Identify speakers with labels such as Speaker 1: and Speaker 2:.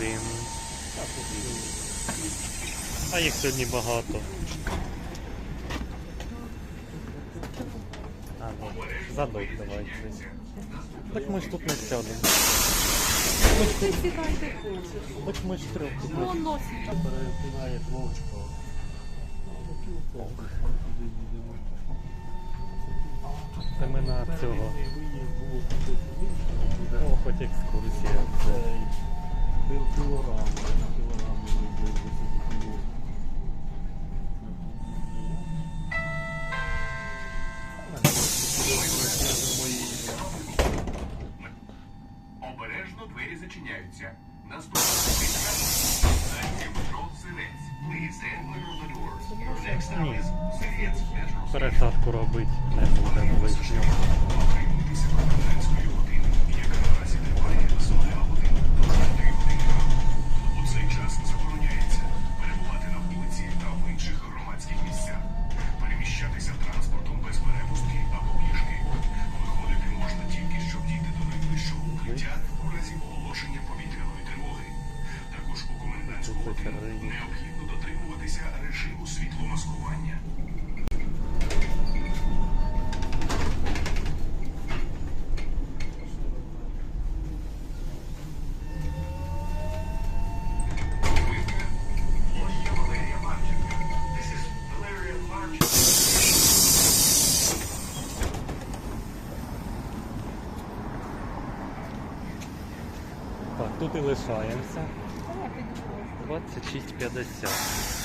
Speaker 1: один. А їх сьогодні багато. А, ну, задок давайте. Так ми ж тут не сядемо. Ж
Speaker 2: Сідайте тут.
Speaker 1: так ми ж трьох тут. не
Speaker 2: Ну, носить.
Speaker 3: Перепинає вовчко.
Speaker 1: Це ми на цього. О, хоч екскурсія. Це
Speaker 4: зачиняються. Наступна зупинка. Дайте метро Сирець. Please stand the doors. Your next stop is Сирець
Speaker 1: пересадку робити не будемо лишнього.
Speaker 4: Дотримуйтеся комендантської години, яка наразі триває 41 година до 4 години ранку. У цей час забороняється перебувати на вулиці та в інших громадських місцях, переміщатися транспортом без перепустки або пішки. Виходити можна тільки, щоб дійти до найближчого укриття у разі необхідно дотримуватися режиму світломаскування.
Speaker 1: Так, тут і лишаємося. 26.50.